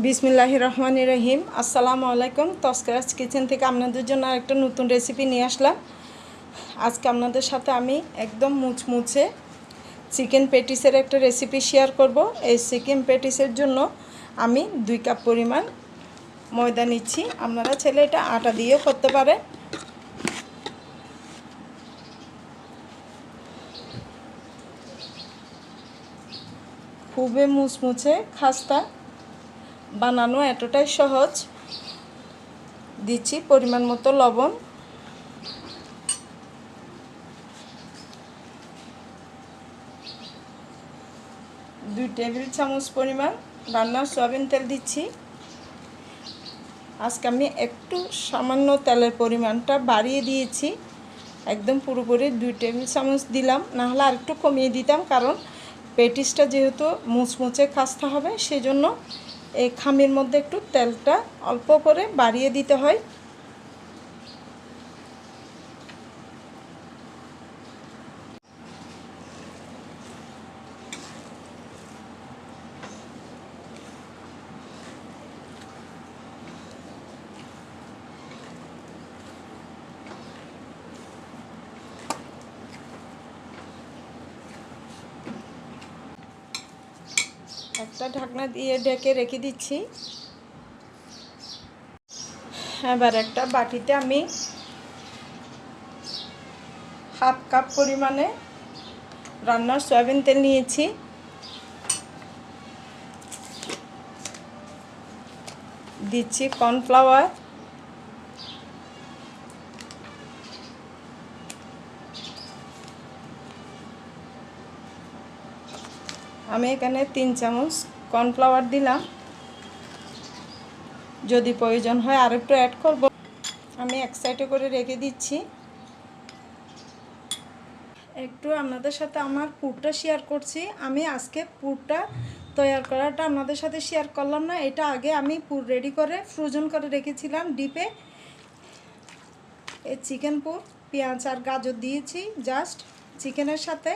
বিসমিল্লাহ রহমান রহিম। আসসালামু আলাইকুম। তস্করাজ কিচেন থেকে আপনাদের জন্য একটা নতুন রেসিপি নিয়ে আসলাম। আজকে আপনাদের সাথে আমি একদম মুচমুচে চিকেন পেটিসের একটা রেসিপি শেয়ার করব। এই চিকেন পেটিসের জন্য আমি দুই কাপ পরিমাণ ময়দা নিচ্ছি। আপনারা ছেলে এটা আটা দিয়েও করতে পারে খুবই মুচমুচে, খাস্তা। বানানো এতটাই সহজ। দিচ্ছি পরিমাণ মতো লবণ। দুই টেবিল চামচ পরিমাণ রান্নার সয়াবিন তেল দিচ্ছি। আজকে আমি একটু সামান্য তেলের পরিমাণটা বাড়িয়ে দিয়েছি। একদম পুরোপুরি দুই টেবিল চামচ দিলাম। নাহলে আর একটু কমিয়ে দিতাম, কারণ পেটিসটা যেহেতু মুচমুচে খাস্তা হবে, সেজন্য এই খামির মধ্যে একটু তেলটা অল্প করে বাড়িয়ে দিতে হয়। একটা ঢাকনা দিয়ে ঢেকে রেখে দিচ্ছি। এবার একটা বাটিতে আমি হাফ কাপ পরিমাণে রান্নার সয়াবিন তেল নিয়েছি। দিচ্ছি কর্নফ্লাওয়ার। আমি এখানে তিন চামচ কর্নফ্লাওয়ার দিলাম। যদি প্রয়োজন হয় আর একটু অ্যাড করব। আমি এক সাইডে করে রেখে দিচ্ছি। একটু আপনাদের সাথে আমার পুরটা শেয়ার করছি। আমি আজকে পুরটা তৈরি করাটা আপনাদের সাথে শেয়ার করলাম না। এটা আগে আমি পুর রেডি করে ফ্রোজন করে রেখেছিলাম ডিপে এই চিকেন পুর, পেঁয়াজ আর গাজর দিয়েছি জাস্ট চিকেনের সাথে।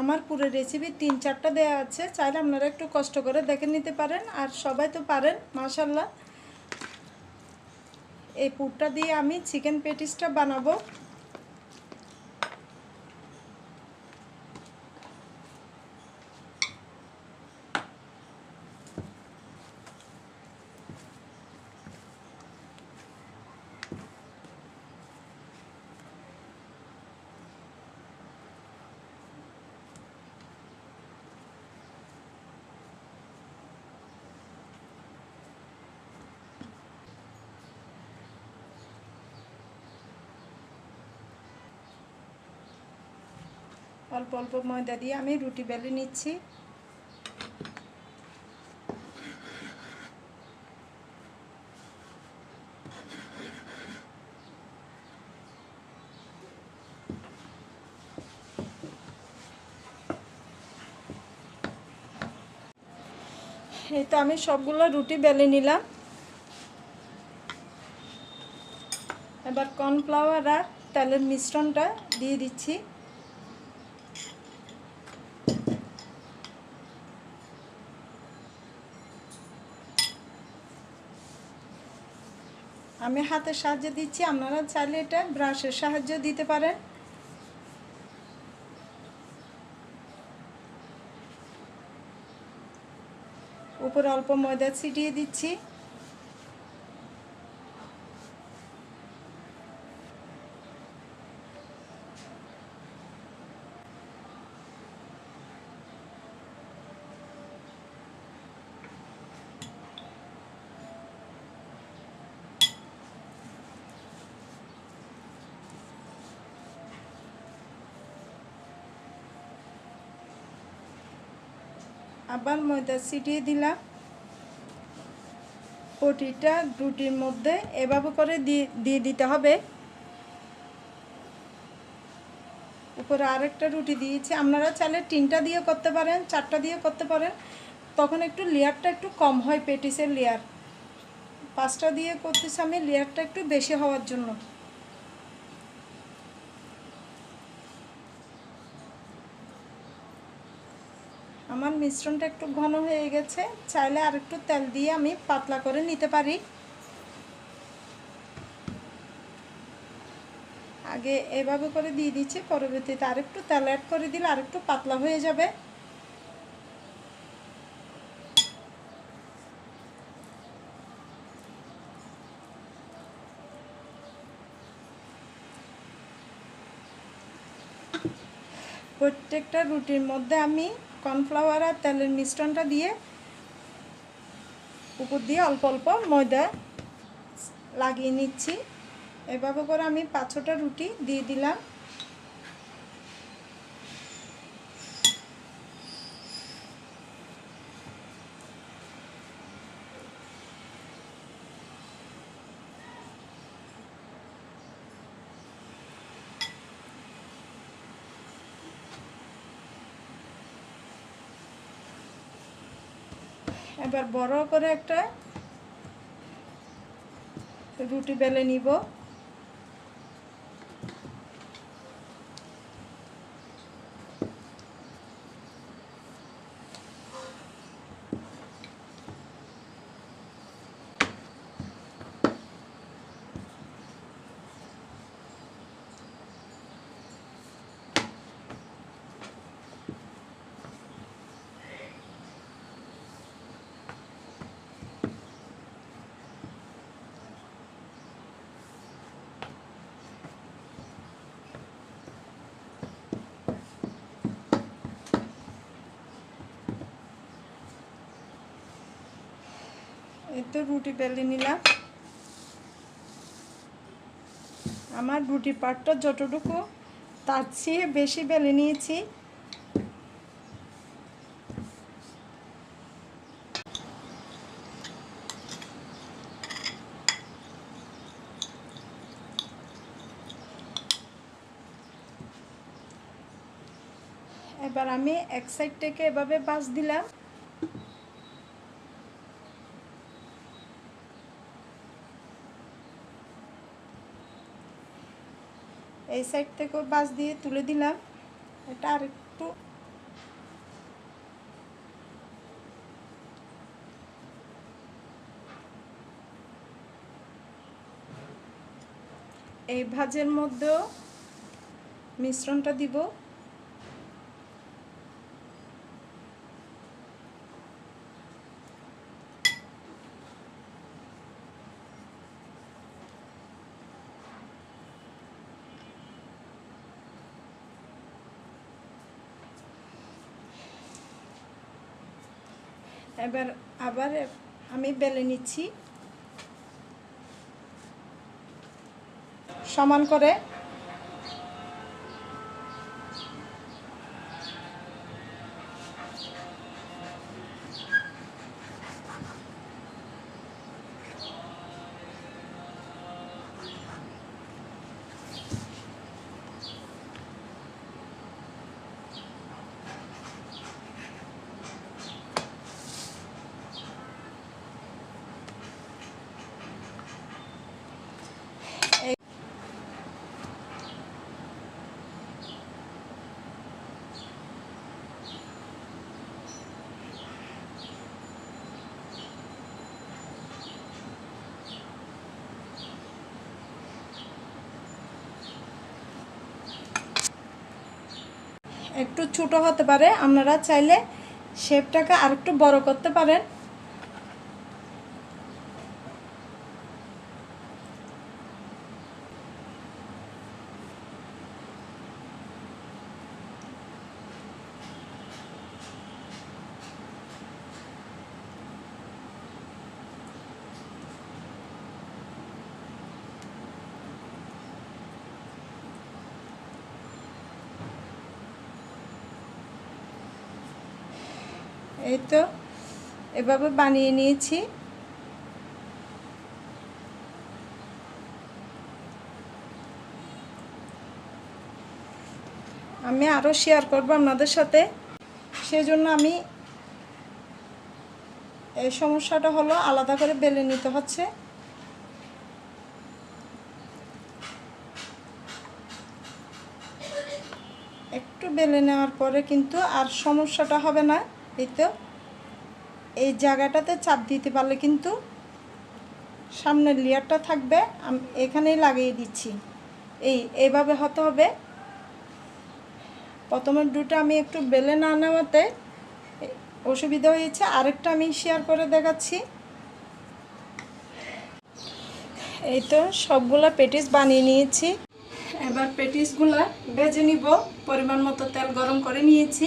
আমার পুরো রেসিপি তিন চারটা দেওয়া আছে। চাইলে আপনারা একটু কষ্ট করে দেখে নিতে পারেন। আর সবাই তো পারেন মাশাল্লাহ এই পুরটা দিয়ে আমি চিকেন পেটিসটা বানাবো। অল্প অল্প ময়দা দিয়ে আমি রুটি বেলে নিচ্ছি। এই তো আমি সবগুলো রুটি বেলে নিলাম। এবার কর্নফ্লাওয়ার আর তেলের মিশ্রণটা দিয়ে দিচ্ছি। আমি হাতের সাহায্যে দিচ্ছি, আপনারা চাইলে এটা ব্রাশের সাহায্য দিতে পারেন। উপরে অল্প ময়দা ছিটিয়ে দিচ্ছি। আবার ময়দা ছিটিয়ে দিলাম। পটিটা রুটির মধ্যে এভাবে করে দিয়ে দিতে হবে। উপরে আরেকটা রুটি দিয়েছি। আপনারা চাইলে তিনটা দিয়ে করতে পারেন, চারটা দিয়ে করতে পারেন। তখন একটু লেয়ারটা একটু কম হয় পেটিসের লেয়ার। পাঁচটা দিয়ে করতেছি আমি, লেয়ারটা একটু বেশি হওয়ার জন্য। আমার মিশ্রণটা একটু ঘন হয়ে গেছে, চাইলে আর একটু তেল দিয়ে আমি পাতলা করে নিতে পারি। আগে এভাবে করে দিয়ে দিচ্ছি, পরবর্তীতে আর একটু তেল অ্যাড করে দিলে আরেকটু পাতলা হয়ে যাবে। প্রত্যেকটা রুটির মধ্যে আমি কর্নফ্লাওয়ার আর তেলের মিশ্রণটা দিয়ে উপর দিয়ে অল্প অল্প ময়দা লাগিয়ে নিচ্ছি। এভাবে করে আমি পাঁচ ছটা রুটি দিয়ে দিলাম। এবার বড় করে একটা রুটি বেলে নিব এই তো রুটি বেলে নিলাম। আমার রুটি পাটটা যতটুকু, তার চেয়ে বেশি বেলে নিয়েছি। এবার আমি এক সাইড থেকে এভাবে বাস দিলাম। এই সাইড থেকেও বাস দিয়ে তুলে দিলাম। এটা আর একটু এই ভাজের মধ্যেও মিশ্রণটা দিব। এবার আবার আমি বেলে নিচ্ছি। সমান করে একটু ছোট হতে পারে আপনারা চাইলে শেপটাকে আর একটু বড় করতে পারেন। এই তো, এভাবে বানিয়ে নিয়েছি। আমি আরও শেয়ার করব আপনাদের সাথে। সেজন্য আমি এই সমস্যাটা হলো আলাদা করে বেলে নিতে হচ্ছে। একটু বেলে নেওয়ার পরে কিন্তু আর সমস্যাটা হবে না। এই তো, এই জায়গাটাতে চাপ দিতে পারলে কিন্তু সামনের লেয়ারটা থাকবে, আমি, এখানেই লাগিয়ে দিচ্ছি। এই এইভাবে হতে হবে। প্রথমের দুটো আমি একটু বেলে না নেওয়াতে অসুবিধা হয়েছে, আরেকটা আমি শেয়ার করে দেখাচ্ছি। এই তো, সবগুলা পেটিস বানিয়ে নিয়েছি। এবার পেটিসগুলা ভেজে নিব, পরিমাণ মতো তেল গরম করে নিয়েছি।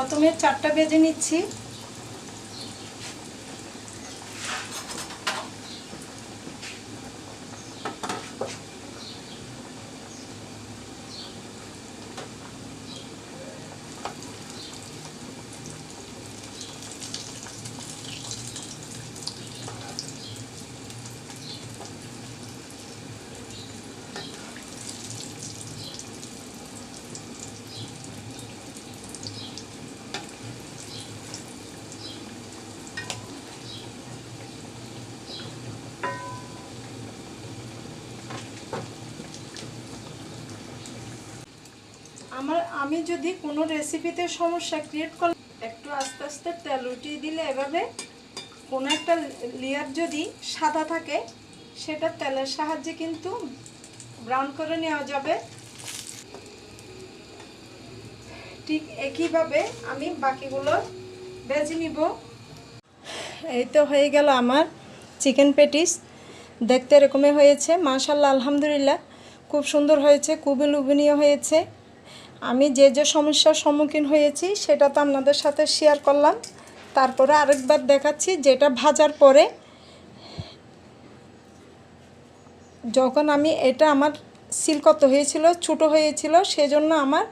প্রথমে চারটা বেজে নিচ্ছি আমার আমি যদি কোনো রেসিপিতে সমস্যা ক্রিয়েট করলে একটু আস্তে আস্তে তেল উঠিয়ে দিলে এভাবে কোনো একটা লেয়ার যদি সাদা থাকে, সেটা তেলের সাহায্যে কিন্তু ব্রাউন করে নেওয়া যাবে। ঠিক একইভাবে আমি বাকিগুলো ভেজে নিব। এই তো হয়ে গেল আমার চিকেন পেটিস দেখতে এরকমই হয়েছে মাশাল্লাহ আলহামদুলিল্লাহ। খুব সুন্দর হয়েছে, খুবই লোভনীয় হয়েছে। আমি যে যে সমস্যার সম্মুখীন হয়েছি, সেটা তো আপনাদের সাথে শেয়ার করলাম। তারপরে আরেকবার দেখাচ্ছি, যেটা ভাজার পরে যখন আমি এটা আমার সিলকত হয়েছিল, ছোটো হয়েছিল, সেজন্য আমার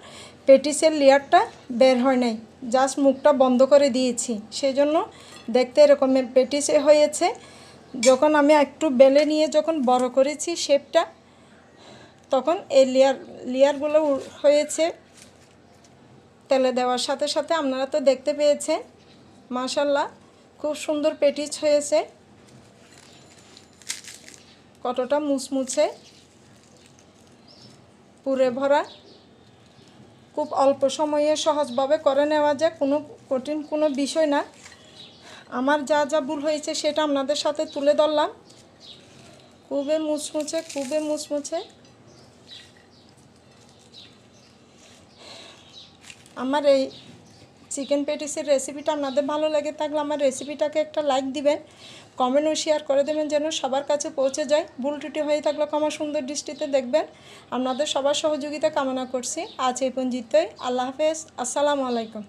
পেটিসের লেয়ারটা বের হয় নাই। জাস্ট মুখটা বন্ধ করে দিয়েছি। সেজন্য দেখতে এরকম পেটিসে হয়েছে। যখন আমি একটু বেলে নিয়ে যখন বড় করেছি শেপটা তখন এই লেয়ার লেয়ারগুলো হয়েছে। তেলে দেওয়ার সাথে সাথে আপনারা তো দেখতে পেয়েছেন, মাশাল্লাহ, খুব সুন্দর পেটিস হয়েছে। কতটা মুচমুচে, পুরে ভরা। খুব অল্প সময়ে সহজভাবে করে নেওয়া যায়, কোনো কঠিন কোনো বিষয় না। আমার যা যা ভুল হয়েছে সেটা আপনাদের সাথে তুলে ধরলাম। খুবই মুচমুচে খুবই মুচমুচে। আমার এই চিকেন পেটিসের রেসিপিটা আপনাদের ভালো লাগে থাকলে আমার রেসিপিটাকে একটা লাইক দিবেন কমেন্ট ও শেয়ার করে দেবেন যেন সবার কাছে পৌঁছে যায়। ভুল টুটি হয়ে থাকলে ক্ষমা সুন্দর দৃষ্টিতে দেখবেন। আপনাদের সবার সহযোগিতা কামনা করছি। আজ এই পঞ্জিতই আল্লাহ হাফেজ। আসসালামু আলাইকুম।